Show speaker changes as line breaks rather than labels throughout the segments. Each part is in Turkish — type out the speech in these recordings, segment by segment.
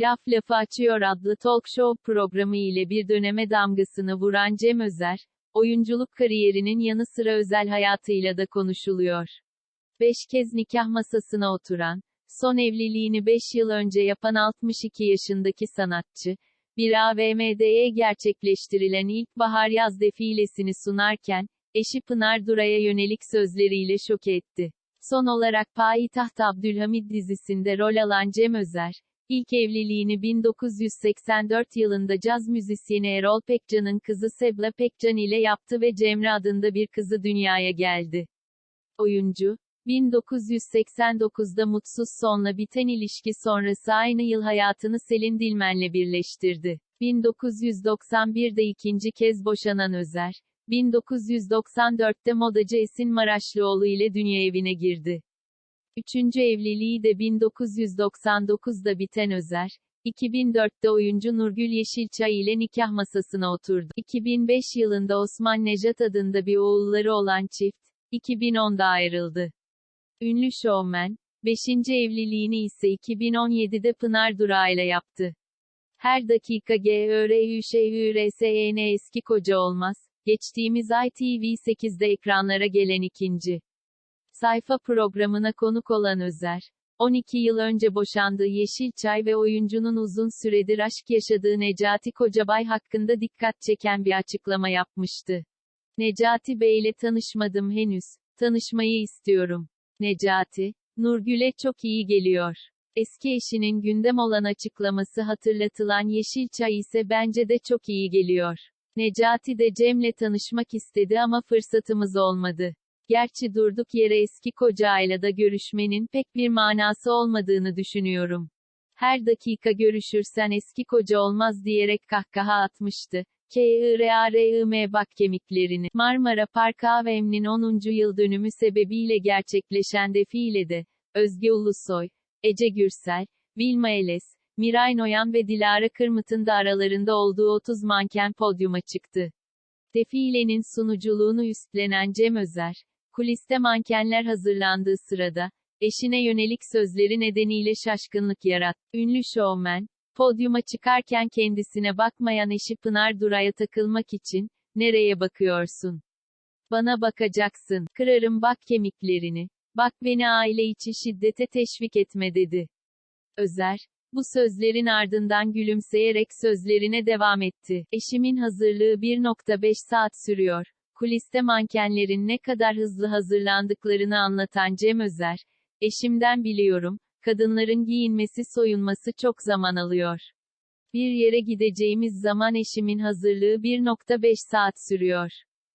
Laf Lafı Açıyor adlı talk show programı ile bir döneme damgasını vuran Cem Özer, oyunculuk kariyerinin yanı sıra özel hayatıyla da konuşuluyor. Beş kez nikah masasına oturan, son evliliğini 5 yıl önce yapan 62 yaşındaki sanatçı, bir AVM'de gerçekleştirilen ilkbahar yaz defilesini sunarken, eşi Pınar Dura'ya yönelik sözleriyle şok etti. Son olarak Payitaht Abdülhamid dizisinde rol alan Cem Özer, ilk evliliğini 1984 yılında caz müzisyeni Erol Pekcan'ın kızı Sebla Pekcan ile yaptı ve Cemre adında bir kızı dünyaya geldi. Oyuncu, 1989'da mutsuz sonla biten ilişki sonrası aynı yıl hayatını Selin Dilmen'le birleştirdi. 1991'de ikinci kez boşanan Özer, 1994'te modacı Esin Maraşlıoğlu ile dünya evine girdi. Üçüncü evliliği de 1999'da biten Özer, 2004'te oyuncu Nurgül Yeşilçay ile nikah masasına oturdu. 2005 yılında Osman Nejat adında bir oğulları olan çift, 2010'da ayrıldı. Ünlü şovmen, 5. evliliğini ise 2017'de Pınar Dura ile yaptı. Her dakika GÖRÜŞÜRSN eski koca olmaz. Geçtiğimiz ay TV8'de ekranlara gelen ikinci sayfa programına konuk olan Özer, 12 yıl önce boşandığı Yeşilçay ve oyuncunun uzun süredir aşk yaşadığı Necati Kocabay hakkında dikkat çeken bir açıklama yapmıştı. Necati Bey ile tanışmadım henüz. Tanışmayı istiyorum. Necati, Nurgül'e çok iyi geliyor. Eski eşinin gündem olan açıklaması hatırlatılan Yeşilçay ise bence de çok iyi geliyor. Necati de Cem'le tanışmak istedi ama fırsatımız olmadı. Gerçi durduk yere eski kocayla da görüşmenin pek bir manası olmadığını düşünüyorum. Her dakika görüşürsen eski koca olmaz diyerek kahkaha atmıştı. K.I.R.A.R.I.M. bak kemiklerini. Marmara Park AVM'nin 10. yıl dönümü sebebiyle gerçekleşen defilede, Özge Ulusoy, Ece Gürsel, Vilma Eles, Miray Noyan ve Dilara Kırmıt'ın da aralarında olduğu 30 manken podyuma çıktı. Defilenin sunuculuğunu üstlenen Cem Özer, kuliste mankenler hazırlandığı sırada, eşine yönelik sözleri nedeniyle şaşkınlık yarattı. Ünlü şovmen, podyuma çıkarken kendisine bakmayan eşi Pınar Dura'ya takılmak için, nereye bakıyorsun? Bana bakacaksın, kırarım bak kemiklerini, bak beni aile içi şiddete teşvik etme dedi. Özer, bu sözlerin ardından gülümseyerek sözlerine devam etti. Eşimin hazırlığı 1.5 saat sürüyor. Kuliste mankenlerin ne kadar hızlı hazırlandıklarını anlatan Cem Özer, eşimden biliyorum, kadınların giyinmesi soyunması çok zaman alıyor. Bir yere gideceğimiz zaman eşimin hazırlığı 1.5 saat sürüyor.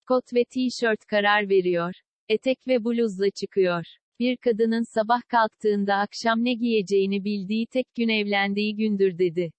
Kot ve tişört karar veriyor. Etek ve bluzla çıkıyor. Bir kadının sabah kalktığında akşam ne giyeceğini bildiği tek gün evlendiği gündür dedi.